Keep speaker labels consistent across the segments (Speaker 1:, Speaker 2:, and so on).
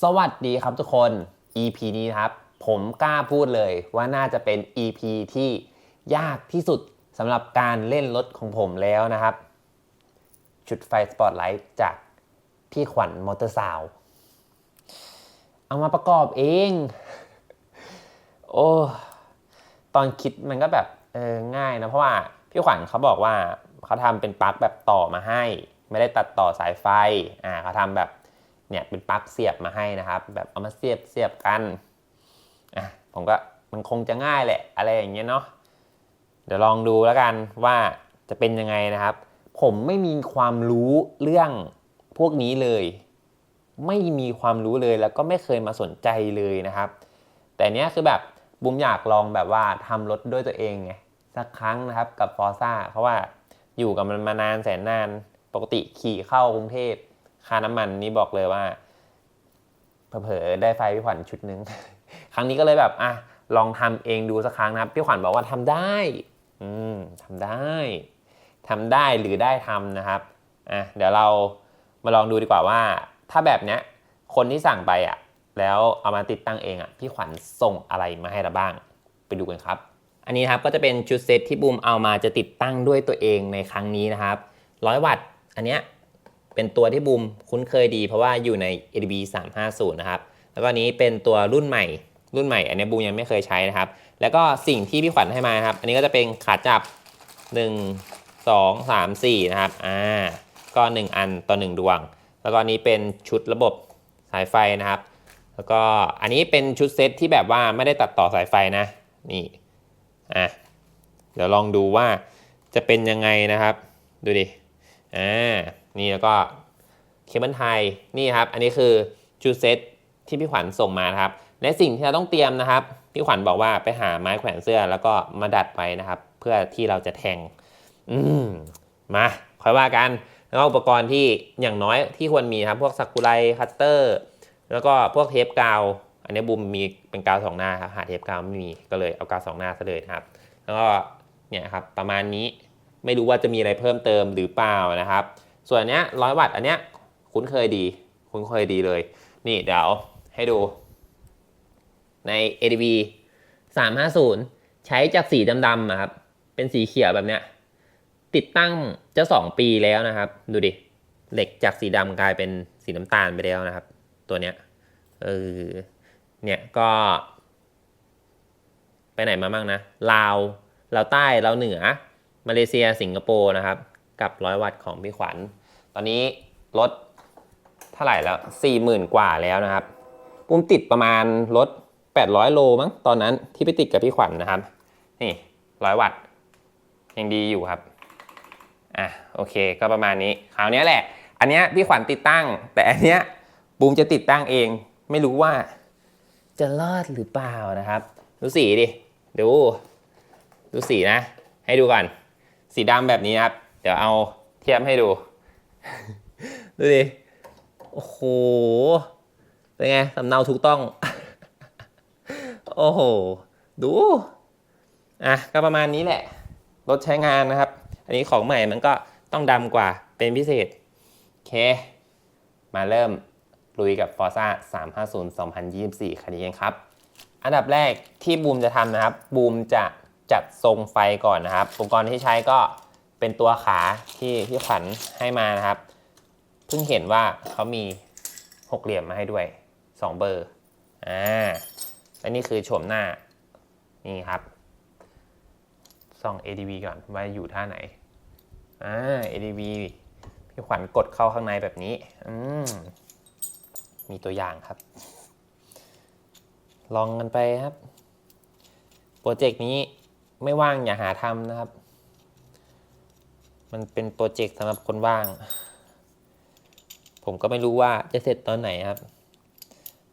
Speaker 1: สวัสดีครับทุกคน EP นี้นะครับ ผมกล้าพูดเลยว่าน่าจะเป็น EP ที่ยากที่สุดสำหรับการเล่นรถของผมแล้วนะครับชุดไฟสปอตไลท์จากพี่ขวัญมอเตอร์ซาวเอามาประกอบเอง โอ้ตอนคิดมันก็แบบเออง่ายนะ เพราะว่าพี่ขวัญเขาบอกว่าเขาทำเป็นปลั๊กแบบต่อมาให้ ไม่ได้ตัดต่อสายไฟอ่าเขาทำแบบ เนี่ยเป็นปลั๊กเสียบมาให้นะครับ แบบเอามาเสียบเสียบกันอะผมก็มันคงจะง่ายแหละอะไรอย่างเงี้ยเนาะเดี๋ยวลองดูแล้วกันว่าจะเป็นยังไงนะครับ ผมไม่มีความรู้เรื่องพวกนี้เลย ไม่มีความรู้เลยแล้วก็ไม่เคยมาสนใจเลยนะครับ แต่เนี้ยคือแบบบุมอยากลองแบบว่าทำรถด้วยตัวเองไงสักครั้งนะครับกับฟอร์ซ่าเพราะว่าอยู่กับมันมานานแสนนาน ปกติขี่เข้ากรุงเทพ ค่าน้ำมันนี่บอกเลยว่าเผลอได้ไฟพี่ขวัญชุดหนึง ครั้งนี้ก็เลยแบบอะลองทำเองดูสักครั้งนะครับพี่ขวัญบอกว่าทำได้ อืมทำได้ทำได้หรือได้ทำนะครับอะเดี๋ยวเรามาลองดูดีกว่าว่า ถ้าแบบเนี้ยคนที่สั่งไปอะ แล้วเอามาติดตั้งเองอะพี่ขวัญส่งอะไรมาให้เราบ้าง ไปดูกันครับ อันนี้ครับก็จะเป็นชุดเซตที่บูมเอามาจะติดตั้งด้วยตัวเองในครั้งนี้นะครับ100วัตต์อันเนี้ย เป็นตัวที่บูมคุ้นเคยดี เพราะว่าอยู่ใน ADB 350 นะครับ แล้วก็นี้เป็นตัวรุ่นใหม่ รุ่นใหม่ อันนี้บูมยังไม่เคยใช้นะครับ แล้วก็สิ่งที่พี่ขวัญให้มาครับ อันนี้ก็จะเป็นขาจับ 1 2 3 4 นะครับ อ่า ก็ 1 อันต่อ 1 ดวง แล้วก็นนี้เป็นชุดระบบสายไฟนะครับ แล้วก็อันนี้เป็นชุดเซตที่แบบว่าไม่ได้ตัดต่อสายไฟนะ นี่ อะ เดี๋ยวลองดูว่าจะเป็นยังไงนะครับ ดูดิ อ่า นี่แล้วก็เคเบิลไทยนี่ครับ อันนี้คือชุดเซตที่พี่ขวัญส่งมานะครับ และสิ่งที่เราต้องเตรียมนะครับ พี่ขวัญบอกว่าไปหาไม้แขวนเสื้อแล้วก็มาดัดไว้นะครับ เพื่อที่เราจะแทง อืมมาค่อยว่ากัน แล้วอุปกรณ์ที่อย่างน้อยที่ควรมีครับ พวกสักุไรคัตเตอร์ แล้วก็พวกเทปกาว อันนี้บุมมีเป็นกาวสองหน้าครับ หาเทปกาวไม่มีก็เลยเอากาวสองหน้าซะเลยนะครับ แล้วก็เนี่ยครับประมาณนี้ไม่รู้ว่าจะมีอะไรเพิ่มเติมหรือเปล่านะครับ ส่วนอันเนี้ยร้อยวัตต์อันเนี้ยคุ้นเคยดี คุ้นเคยดีเลย นี่เดี๋ยวให้ดู ใน ADB 350 ใช้จากสีดำๆอะครับ เป็นสีเขียวแบบเนี้ย ติดตั้งจะสองปีแล้วนะครับ ดูดิ เหล็กจากสีดำกลายเป็นสีน้ำตาลไปแล้วนะครับ ตัวเนี้ย เออ เนี่ยก็ ไปไหนมาบ้างนะ ลาว ลาวใต้ ลาวเหนือ มาเลเซีย สิงคโปร์นะครับ กับร้อยวัตต์ของพี่ขวัญ ตอนนี้รถเท่าไหร่แล้ว 40,000 กว่าแล้วนะครับ ปุ้มติดประมาณรถ800 โลมั้งตอนนั้นที่ไปติดกับพี่ขวัญนะครับ นี่ร้อยวัตต์ยังดีอยู่ครับ อะโอเคก็ประมาณนี้คราวนี้แหละ อันเนี้ยพี่ขวัญติดตั้ง แต่อันเนี้ยบูมจะติดตั้งเอง ไม่รู้ว่า จะรอดหรือเปล่านะครับ ดูสีดิ ดู ดูสีนะ ให้ดูก่อน สีดำแบบนี้ครับ เดี๋ยวเอาเทียบให้ดู ดูดิ โอ้โห เป็นไงสำเนาถูกต้อง โอ้โห ดู อะ ก็ประมาณนี้แหละ รถใช้งานนะครับ อันนี้ของใหม่มันก็ต้องดำกว่าเป็นพิเศษ โอเค มาเริ่มลุยกับ Forza 350 2024 คันนี้กันครับ อันดับแรกที่บูมจะทำนะครับ บูมจะจัดทรงไฟก่อนนะครับ อุปกรณ์ที่ใช้ก็ เป็นตัวขาที่ที่ขวัญให้มานะครับ เพิ่งเห็นว่าเขามีหกเหลี่ยมมาให้ด้วย 2 เบอร์อ่าและนี่คือโฉมหน้านี่ครับส่อง ADV ก่อนว่าอยู่ท่าไหนอ่า ADV พี่ขวัญกดเข้าข้างในแบบนี้อืมมีตัวอย่างครับ ลองกันไปครับ โปรเจกต์นี้ไม่ว่างอย่าหาทำนะครับ มันเป็นโปรเจกต์สำหรับคนว่าง ผมก็ไม่รู้ว่าจะเสร็จตอนไหนครับ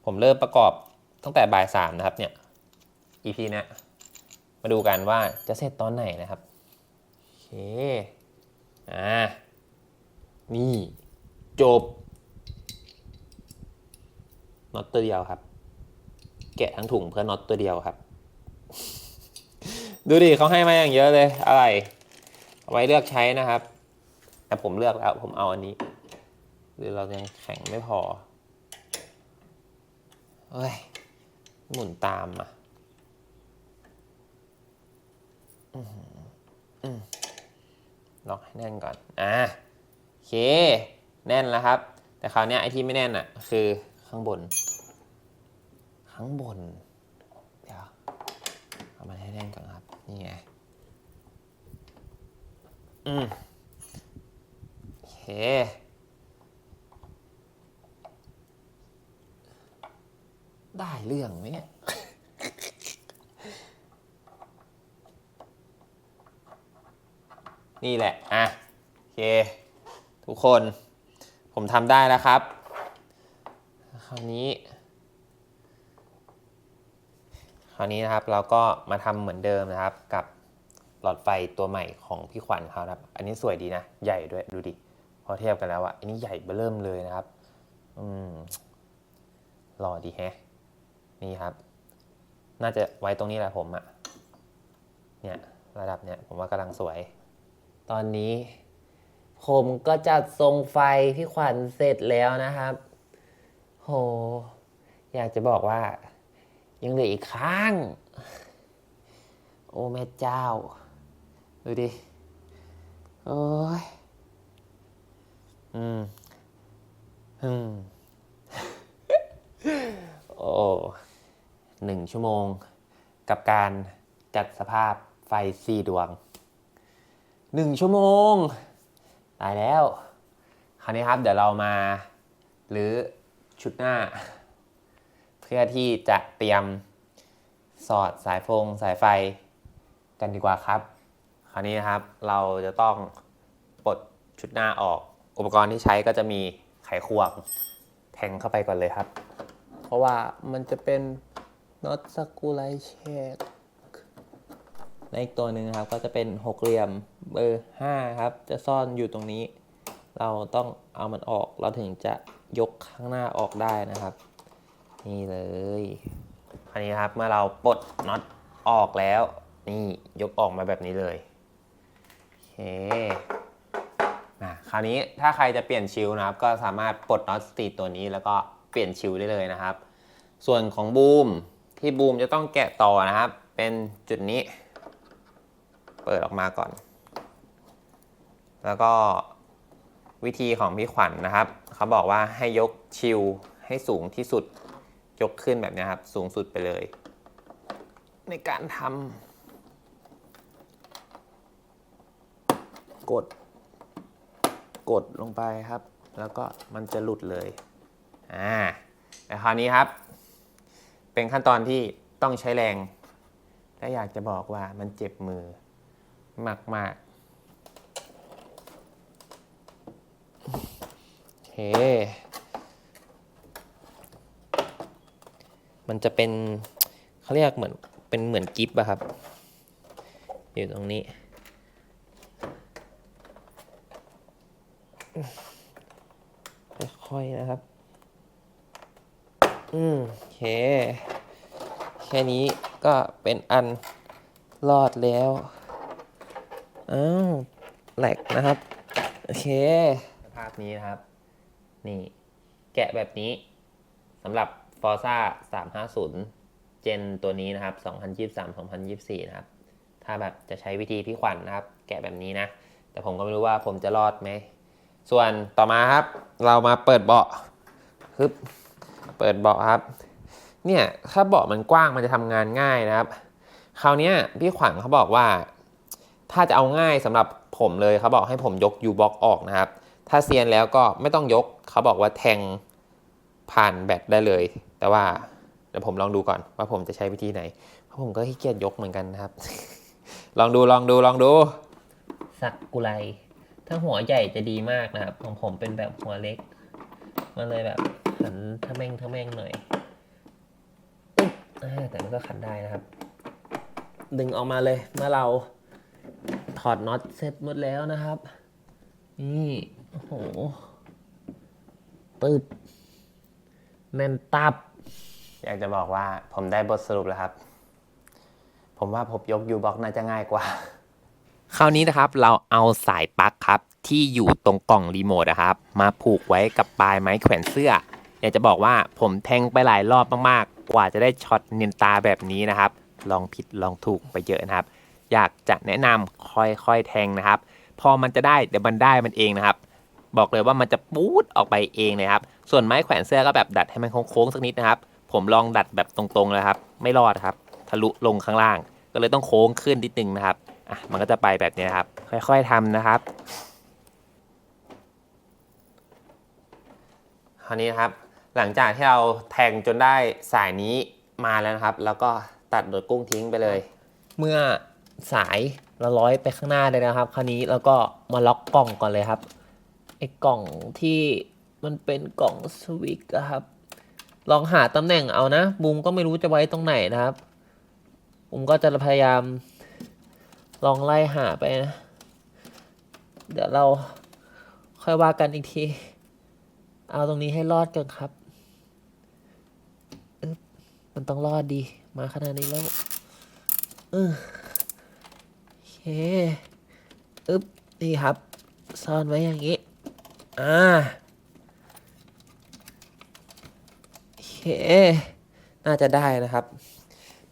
Speaker 1: ผมเริ่มประกอบตั้งแต่บ่ายสามนะครับเนี่ย EP นี้มาดูกันว่าจะเสร็จตอนไหนนะครับโอเคอ่านี่จบน็อตตัวเดียวครับ แกะทั้งถุงเพื่อน็อตตัวเดียวครับ ดูดิเขาให้มาอย่างเยอะเลยอะไร ไว้เลือกใช้นะครับ แต่ผมเลือกแล้วผมเอาอันนี้ หรือเรายังแข็งไม่พอเฮ้ยหมุนตามอะล็อกให้แน่นก่อน อะโอเค แน่นแล้วครับ แต่คราวนี้ไอที่ไม่แน่นอะ คือข้างบน ข้างบน เดี๋ยว เอามาให้แน่นก่อนครับ นี่ไง อืมโอเคได้เรื่องไหมเนี่ยนี่แหละ อะ โอเค ทุกคน ผมทำได้แล้วครับ คราวนี้ คราวนี้นะครับ เราก็มาทำเหมือนเดิมนะครับกับ หลอดไฟตัวใหม่ของพี่ขวัญเขาครับ อันนี้สวยดีนะ ใหญ่ด้วยดูดิพอเทียบกันแล้วอะอันนี้ใหญ่เบ้อเริ่มเลยนะครับ อืมหล่อดีแฮะ นี่ครับ น่าจะไว้ตรงนี้แหละผมอะเนี่ยระดับเนี่ยผมว่ากำลังสวย ตอนนี้ ผมก็จัดทรงไฟพี่ขวัญเสร็จแล้วนะครับ โห อยากจะบอกว่า ยังเหลืออีกข้าง โอ้แม่เจ้า ดูดิ โอ้ย อืม อืม โอ้หนึ่งชั่วโมง กับการจัดสภาพไฟสี่ดวง หนึ่งชั่วโมง ตายแล้ว คราวนี้ครับ เดี๋ยวเรามา หรือชุดหน้า เพื่อที่จะเตรียมสอดสายฟงสายไฟกันดีกว่าครับ คราวนี้นะครับเราจะต้องปลดชุดหน้าออก อุปกรณ์ที่ใช้ก็จะมีไขควงแทงเข้าไปก่อนเลยครับ เพราะว่ามันจะเป็นน็อตสกูไลเชกและอีกตัวหนึ่งครับก็จะเป็นหกเหลี่ยมเบอร์5ครับ จะซ่อนอยู่ตรงนี้ เราต้องเอามันออกเราถึงจะยกข้างหน้าออกได้นะครับ นี่เลยคราวนี้ครับเมื่อเราปลดน็อตออกแล้ว นี่ยกออกมาแบบนี้เลย นะคราวนี้ถ้าใครจะเปลี่ยนชิลนะครับ ก็สามารถปลดน็อตสตีตัวนี้แล้วก็เปลี่ยนชิลได้เลยนะครับ ส่วนของบูมที่บูมจะต้องแกะต่อนะครับ เป็นจุดนี้ เปิดออกมาก่อน แล้วก็วิธีของพี่ขวัญนนะครับ เขาบอกว่าให้ยกชิลให้สูงที่สุดยกขึ้นแบบนี้ครับ สูงสุดไปเลย ในการทำ กด กดลงไปครับ แล้วก็มันจะหลุดเลยอ่าแต่คราวนี้ครับ เป็นขั้นตอนที่ต้องใช้แรง และอยากจะบอกว่ามันเจ็บมือมากๆโอเคมันจะเป็นเขาเรียกเหมือนเป็นเหมือนกิฟต์อะครับ อยู่ตรงนี้ ค่อยนะครับ อืมโอเค แค่นี้ก็เป็นอันรอดแล้วอ้าวแหลกนะครับ โอเค ภาพนี้นะครับ นี่แกะแบบนี้สำหรับ Forza 350 เจนตัวนี้นะครับ 2023-2024 นะครับ ถ้าแบบจะใช้วิธีพี่ขวัญนนะครับ แกะแบบนี้นะ แต่ผมก็ไม่รู้ว่าผมจะรอดไหม ส่วนต่อมาครับ เรามาเปิดเบาะฮึบเปิดเบาะครับ เนี่ยถ้าเบาะมันกว้างมันจะทำงานง่ายนะครับ คราวนี้พี่ขวัญเขาบอกว่า ถ้าจะเอาง่ายสำหรับผมเลยเขาบอกให้ผมยก U box ออกนะครับ ถ้าเซียนแล้วก็ไม่ต้องยกเขาบอกว่าแทงผ่านแบตได้เลย แต่ว่าเดี๋ยวผมลองดูก่อนว่าผมจะใช้วิธีไหน เพราะผมก็ขี้เกียจยกเหมือนกันนะครับ ลองดูลองดูลองดู สักกุไล ถ้าหัวใหญ่จะดีมากนะครับ ของผมเป็นแบบหัวเล็ก มันเลยแบบขันทะแม่งทะแม่งหน่อยแต่มันก็ขันได้นะครับ ดึงออกมาเลยเมื่อเราถอดน็อตเสร็จหมดแล้วนะครับ นี่โอ้โหปึ๊บแน่นตับ อยากจะบอกว่าผมได้บทสรุปแล้วครับ ผมว่าผมยกยูบ็อกน่าจะง่ายกว่า คราวนี้นะครับเราเอาสายปลั๊กครับที่อยู่ตรงกล่องรีโมทนะครับ มาผูกไว้กับปลายไม้แขวนเสื้อ อยากจะบอกว่าผมแทงไปหลายรอบมากๆ กว่าจะได้ช็อตเนียนตาแบบนี้นะครับ ลองผิดลองถูกไปเยอะนะครับ อยากจะแนะนำค่อยๆแทงนะครับ พอมันจะได้เดี๋ยวมันได้มันเองนะครับ บอกเลยว่ามันจะปูดออกไปเองเลยครับ ส่วนไม้แขวนเสื้อก็แบบดัดให้มันโค้งๆสักนิดนะครับ ผมลองดัดแบบตรงๆเลยครับ ไม่รอดครับ ทะลุลงข้างล่าง ก็เลยต้องโค้งขึ้นนิดนึงนะครับ อะมันก็จะไปแบบนี้นะครับ ค่อยๆทำนะครับคราวนี้นะครับ หลังจากที่เราแทงจนได้สายนี้มาแล้วนะครับ แล้วก็ตัดโดดกุ้งทิ้งไปเลย เมื่อสายเราร้อยไปข้างหน้าเลยนะครับ คราวนี้เราก็มาล็อกกล่องก่อนเลยครับไอ้กล่องที่มันเป็นกล่องสวิกครับ ลองหาตำแหน่งเอานะบูมก็ไม่รู้จะไว้ตรงไหนนะครับบูมก็จะพยายาม ลองไล่หาไปนะ เดี๋ยวเราค่อยว่ากันอีกที เอาตรงนี้ให้รอดก่อนครับอึ๊บมันต้องรอดดี มาขนาดนี้แล้วเออโอเคอึ๊บนี่ครับ ซ่อนไว้อย่างนี้ อ่าโอเค น่าจะได้นะครับ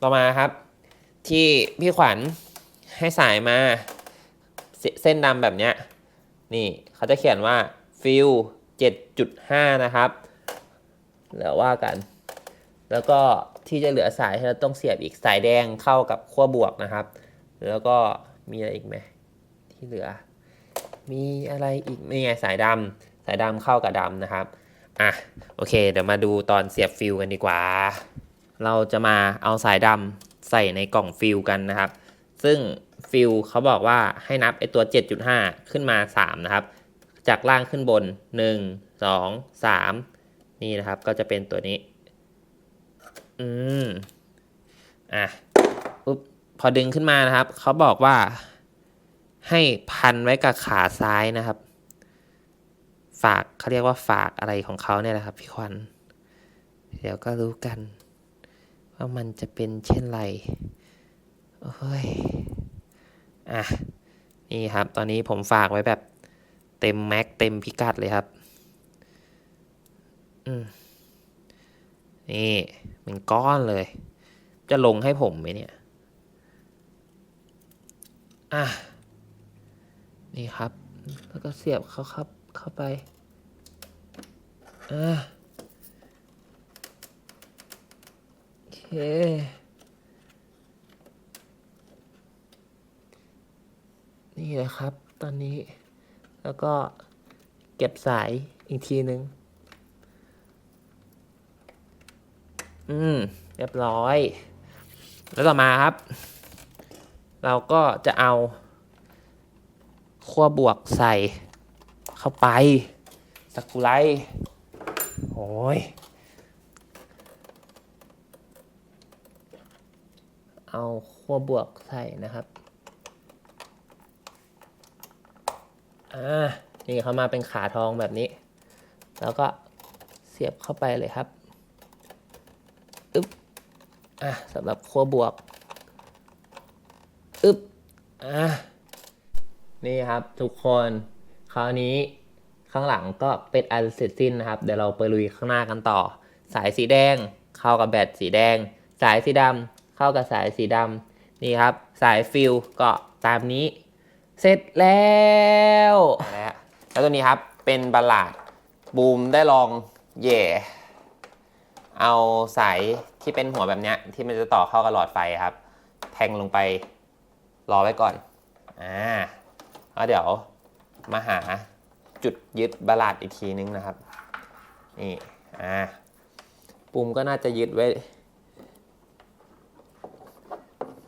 Speaker 1: ต่อมาครับ ที่พี่ขวัญ ให้สายมาเส้นดำแบบเนี้ยนี่เขาจะเขียนว่าฟิล7.5 นะครับแล้วว่ากัน แล้วก็ที่จะเหลือสายที่เราต้องเสียบอีกสายแดงเข้ากับขั้วบวกนะครับ แล้วก็มีอะไรอีกไหมที่เหลือ มีอะไรอีกนี่ไงสายดำสายดำเข้ากับดำนะครับอะโอเค เดี๋ยวมาดูตอนเสียบฟิลกันดีกว่า เราจะมาเอาสายดำใส่ในกล่องฟิลกันนะครับ ซึ่ง ฟิลเขาบอกว่าให้นับไอตัว 7.5 ขึ้นมา 3 นะครับ จากล่างขึ้นบน 1 2 3 นี่นะครับก็จะเป็นตัวนี้ อืม อะปุ๊บพอดึงขึ้นมานะครับ เขาบอกว่า ให้พันไว้กับขาซ้ายนะครับ ฝากเขาเรียกว่าฝากอะไรของเขาเนี่ยแหละครับ พี่ควัน เดี๋ยวก็รู้กัน ว่ามันจะเป็นเช่นไร โอ้ย อะนี่ครับ ตอนนี้ผมฝากไว้แบบเต็มแม็กเต็มพิกัดเลยครับ อืมนี่เป็นก้อนเลย จะลงให้ผมไหมเนี่ย อะ นี่ครับ แล้วก็เสียบเข้าครับ เข้าไป อะโอเค นี่แหละครับ ตอนนี้ แล้วก็เก็บสายอีกทีนึง อืม เรียบร้อย แล้วต่อมาครับ เราก็จะเอาขั้วบวกใส่เข้าไปสักุไรโอ้ย เอาขั้วบวกใส่นะครับ อ่านี่เขามาเป็นขาทองแบบนี้ แล้วก็เสียบเข้าไปเลยครับอึ๊บอะสำหรับขั้วบวกอึ๊บอะนี่ครับทุกคนคราวนี้ข้างหลังก็เป็นอันเสร็จสิ้นนะครับ เดี๋ยวเราไปลุยข้างหน้ากันต่อ สายสีแดงเข้ากับแบตสีแดง สายสีดำเข้ากับสายสีดำนี่ครับ สายฟิลก็ตามนี้ เสร็จแล้วแล้วแล้วตัวนี้ครับเป็นบัลลาดบูมได้ลองแหย่ เอาสายที่เป็นหัวแบบเนี้ยที่มันจะต่อเข้ากับหลอดไฟครับ แทงลงไปรอไว้ก่อนอ่าแล้วเดี๋ยวมาหาจุดยึดบัลลาดอีกทีนึงนะครับนี่อ่าปุ่มก็น่าจะยึดไว้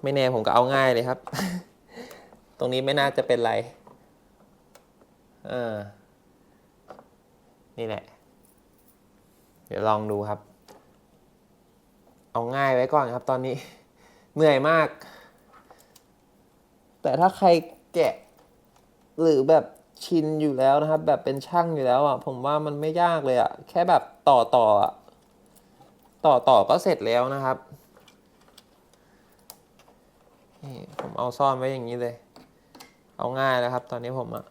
Speaker 1: ไม่แน่ผมก็เอาง่ายเลยครับ ตรงนี้ไม่น่าจะเป็นไรเออนี่แหละ เดี๋ยวลองดูครับ เอาง่ายไว้ก่อนครับตอนนี้ เหนื่อยมาก แต่ถ้าใครแกะ หรือแบบชินอยู่แล้วนะครับ แบบเป็นช่างอยู่แล้วอะ ผมว่ามันไม่ยากเลยอะ แค่แบบต่อต่ออะต่อต่อก็เสร็จแล้วนะครับนี่ผมเอาซ่อนไว้อย่างนี้เลย เอาง่ายแล้วครับ ตอนนี้ผมอะ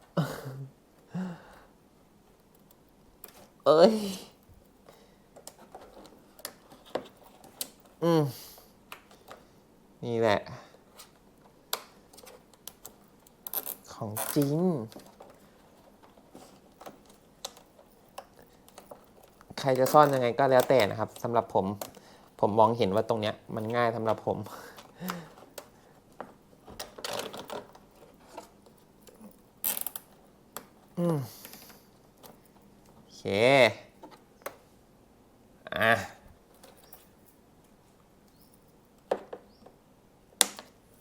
Speaker 1: เอ้ย อืม นี่แหละ ของจริง ใครจะซ่อนยังไงก็แล้วแต่นะครับสำหรับผม ผมมองเห็นว่าตรงเนี้ย มันง่ายสำหรับผม อืมโอเค อะ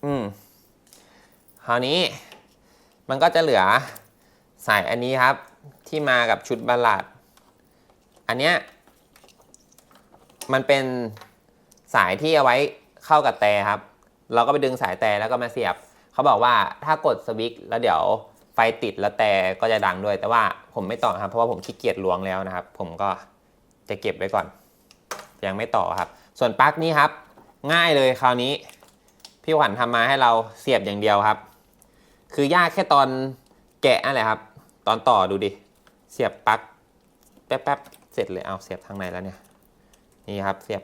Speaker 1: อืม คราวนี้มันก็จะเหลือสายอันนี้ครับ ที่มากับชุดบัลลัด อันเนี้ยมันเป็นสายที่เอาไว้เข้ากับแต่ครับ เราก็ไปดึงสายแต่แล้วก็มาเสียบ เขาบอกว่าถ้ากดสวิตช์แล้วเดี๋ยว ฟติดแล้วแต่ก็จะดังด้วย แต่ว่าผมไม่ต่อครับเพราะว่าผมขี้เกียจล้วงแล้วนะครับ ผมก็จะเก็บไว้ก่อน ยังไม่ต่อครับ ส่วนปลั๊กนี้ครับ ง่ายเลยคราวนี้ พี่ขวัญทำมาให้เราเสียบอย่างเดียวครับ คือยากแค่ตอนแกะนั่นแหละครับ ตอนต่อดูดิ เสียบปลั๊กแป๊บๆเสร็จเลยเอาเสียบทางไหนแล้วเนี่ยนี่ครับเสียบ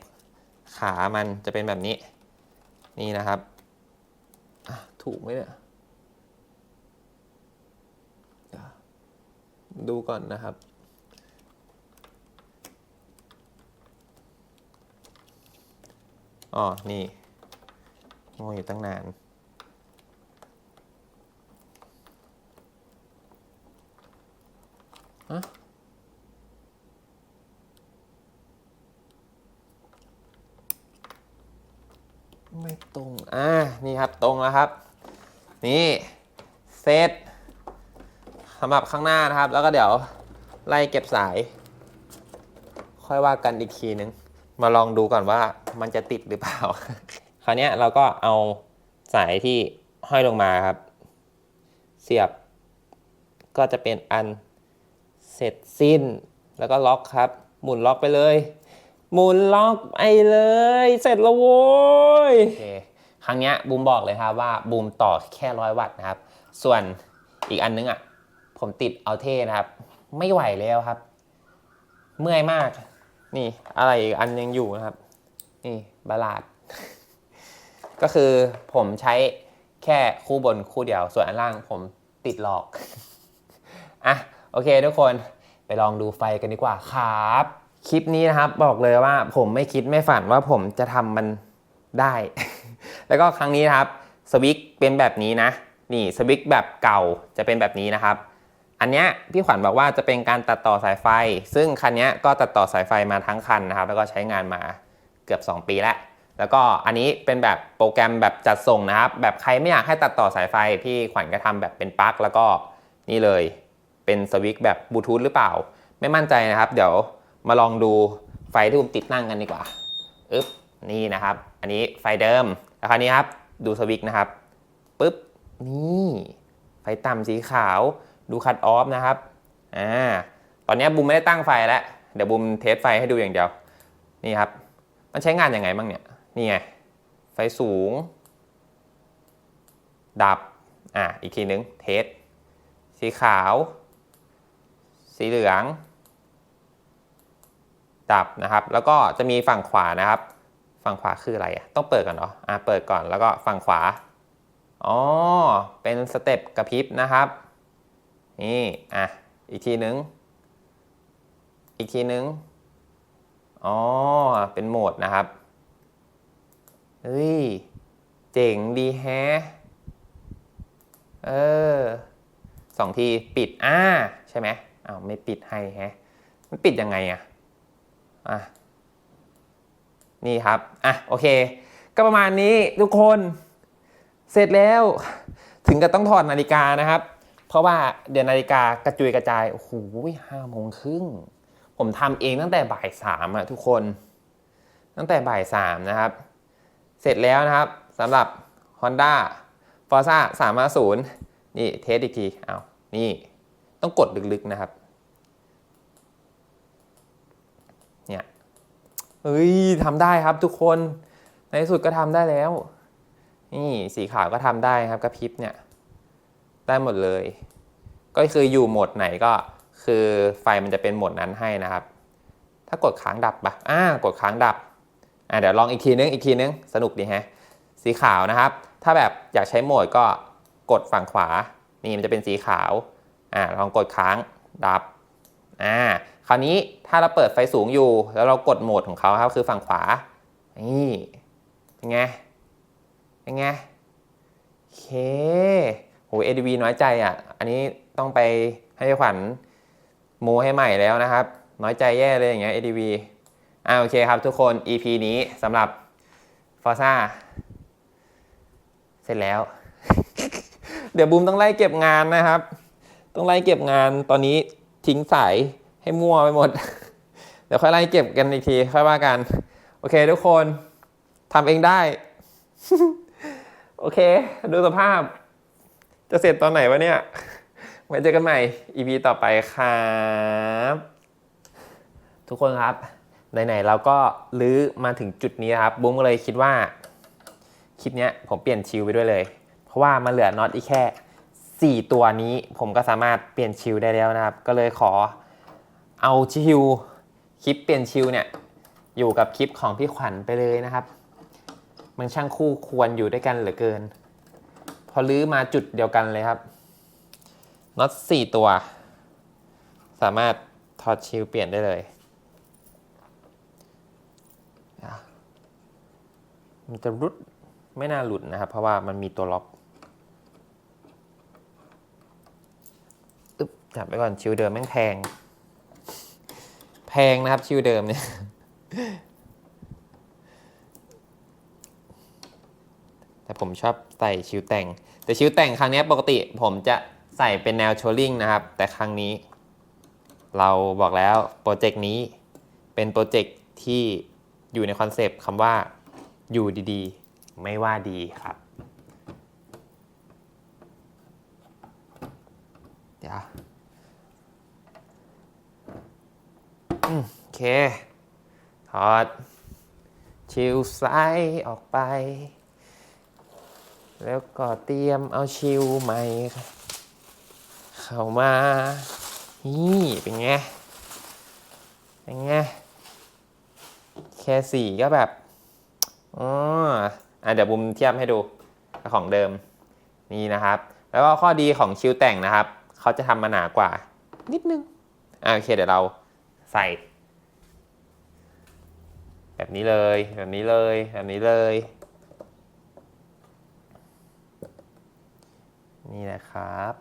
Speaker 1: ขามันจะเป็นแบบนี้ นี่นะครับถูกไหมเนี่ยเดี๋ยว ดูก่อนนะครับ อ๋อ นี่งงอยู่ตั้งนานฮะไม่ตรง อ่า นี่ครับ ตรงแล้วครับ นี่เซตสำหรับข้างหน้านะครับ แล้วก็เดี๋ยวไล่เก็บสาย ค่อยว่ากันอีกทีนึง มาลองดูก่อนว่ามันจะติดหรือเปล่า คราวนี้เราก็เอาสายที่ห้อยลงมาครับ เสียบ ก็จะเป็นอันเสร็จสิ้น แล้วก็ล็อกครับ หมุนล็อกไปเลย หมุนล็อกไปเลย เสร็จแล้วโว้ยโอเคครั้งนี้บูมบอกเลยครับว่าบูมต่อแค่ร้อยวัตต์นะครับ ส่วนอีกอันนึงอะ ผมติดเอาเท่นะครับ ไม่ไหวแล้วครับ เมื่อยมาก นี่อะไรอีกอันยังอยู่นะครับ นี่บาลาด ก็คือผมใช้แค่คู่บนคู่เดียว ส่วนอันล่างผมติดหลอก อะ โอเคทุกคนไปลองดูไฟกันดีกว่าครับ คลิปนี้นะครับบอกเลยว่าผมไม่คิดไม่ฝันว่าผมจะทำมันได้ แล้วก็ครั้งนี้นะครับสวิกเป็นแบบนี้นะ นี่สวิกแบบเก่าจะเป็นแบบนี้นะครับ อันเนี้ยพี่ขวัญบอกว่าจะเป็นการตัดต่อสายไฟ ซึ่งคันนี้ก็ตัดต่อสายไฟมาทั้งคันนะครับ แล้วก็ใช้งานมาเกือบ 2 ปีแล้ว แล้วก็อันนี้เป็นแบบโปรแกรมแบบจัดส่งนะครับ แบบใครไม่อยากให้ตัดต่อสายไฟพี่ขวัญก็ทำแบบเป็นปลั๊กแล้วก็นี่เลยเป็นสวิตช์แบบบลูทูธหรือเปล่า ไม่มั่นใจนะครับ เดี๋ยวมาลองดูไฟที่ผมติดตั้งกันดีกว่าอึ๊บนี่นะครับ อันนี้ไฟเดิมแล้วคราวนี้ครับดูสวิตช์นะครับปึ๊บนี่ไฟต่ำสีขาว ดูคัดออฟนะครับอ่าตอนนี้บูมไม่ได้ตั้งไฟแล้ว เดี๋ยวบูมเทสไฟให้ดูอย่างเดียว นี่ครับ มันใช้งานยังไงบ้างเนี่ย นี่ไง ไฟสูง ดับ อ่าอีกทีนึง เทส สีขาว สีเหลือง ดับนะครับ แล้วก็จะมีฝั่งขวานะครับ ฝั่งขวาคืออะไรอะ ต้องเปิดก่อนเหรออ่าเปิดก่อน แล้วก็ฝั่งขวา อ๋อ เป็นสเต็ปกระพริบนะครับ นี่อะอีกทีหนึ่งอีกทีหนึ่งอ๋อ เป็นโหมดนะครับเฮ้ย เจ๋งดีแฮะเออสองทีปิดอ่าใช่ไหมอ้าวไม่ปิดให้แฮะมันปิดยังไงอะอะนี่ครับ อะ โอเค ก็ประมาณนี้ทุกคน เสร็จแล้ว ถึงกับต้องถอดนาฬิกานะครับ ราะว่าเดี๋ยวนาฬิกากระจุยกระจายโอ้โหห้าโมงครึ่งผมทำเองตั้งแต่บ่ายสามอะทุกคน ตั้งแต่บ่ายสามนะครับ เสร็จแล้วนะครับสำหรับ Honda Forza 350นี่เทสอีกทีเอานี่ต้องกดลึกๆนะครับเนี่ยเฮ้ยทำได้ครับทุกคนในที่สุดก็ทำได้แล้ว นี่สีขาวก็ทำได้ครับกระพริบเนี่ย ได้หมดเลย ก็คืออยู่โหมดไหนก็คือไฟมันจะเป็นโหมดนั้นให้นะครับ ถ้ากดค้างดับปะอ่ากดค้างดับอะเดี๋ยวลองอีกทีนึงอีกทีนึงสนุกดีแฮะสีขาวนะครับ ถ้าแบบอยากใช้โหมดก็กดฝั่งขวา นี่มันจะเป็นสีขาวอ่าลองกดค้างดับอ่าคราวนี้ถ้าเราเปิดไฟสูงอยู่ แล้วเรากดโหมดของเขาครับคือฝั่งขวา นี่เป็นไงเป็นไงโอเค โห ADV น้อยใจอะ อันนี้ต้องไปให้ขวัญโมให้ใหม่แล้วนะครับ น้อยใจแย่เลยอย่างเงี้ย ADV อ่าโอเคครับทุกคน EP นี้สำหรับ Forza เสร็จแล้ว เดี๋ยวบูมต้องไล่เก็บงานนะครับ ต้องไล่เก็บงานตอนนี้ทิ้งสายให้มั่วไปหมด เดี๋ยวค่อยไล่เก็บกันอีกทีค่อยว่ากัน โอเคทุกคนทำเองได้ โอเค ดูสภาพ จะเสร็จตอนไหนวะเนี่ย ไว้เจอกันใหม่ EP ต่อไปครับ ทุกคนครับ ไหนๆเราก็ลื้อมาถึงจุดนี้ครับบูมก็เลยคิดว่า คลิปเนี้ยผมเปลี่ยนชิลไปด้วยเลย เพราะว่ามันเหลือน็อตอีกแค่ 4 ตัวนี้ ผมก็สามารถเปลี่ยนชิลได้แล้วนะครับ ก็เลยขอเอาชิลคลิปเปลี่ยนชิลเนี่ยอยู่กับคลิปของพี่ขวัญไปเลยนะครับ มันช่างคู่ควรอยู่ด้วยกันเหลือเกิน พอลื้อมาจุดเดียวกันเลยครับน็อต4ตัว สามารถถอดชิลเปลี่ยนได้เลยมันจะรุดไม่น่าหลุดนะครับ เพราะว่ามันมีตัวล็อกอึ๊บจับไปก่อนชิวเดิมแม่งแพง แพงนะครับชิวเดิมเนี่ยแต่ผมชอบ ส่ชิวแต่ง แต่ชิวแต่งครั้งนี้ปกติผมจะใส่เป็นแนวโชลลิงนะครับ แต่ครั้งนี้ เราบอกแล้วโปรเจกต์นี้เป็นโปรเจกต์ที่อยู่ในคอนเซปต์คำว่าอยู่ดีๆ ไม่ว่าดีครับเดี๋ยวโอเค ถอด ชิลไซด์ออกไป แล้วก็เตรียมเอาชิลใหม่เข้ามานี่เป็นไงเป็นไงแค่สี่ก็แบบอ๋ออะเดี๋ยวบุมเทียบให้ดูของเดิมนี่นะครับ แล้วก็ข้อดีของชิลแต่งนะครับ เขาจะทำมาหนากว่า นิดนึงอะโอเคเดี๋ยวเราใส่ แบบนี้เลย แบบนี้เลย แบบนี้เลย นี่นะครับ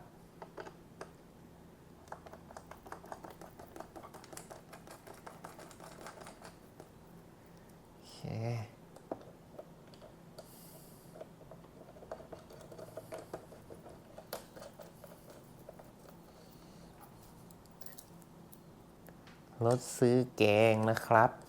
Speaker 1: โอเค รถซื้อแกงนะครับ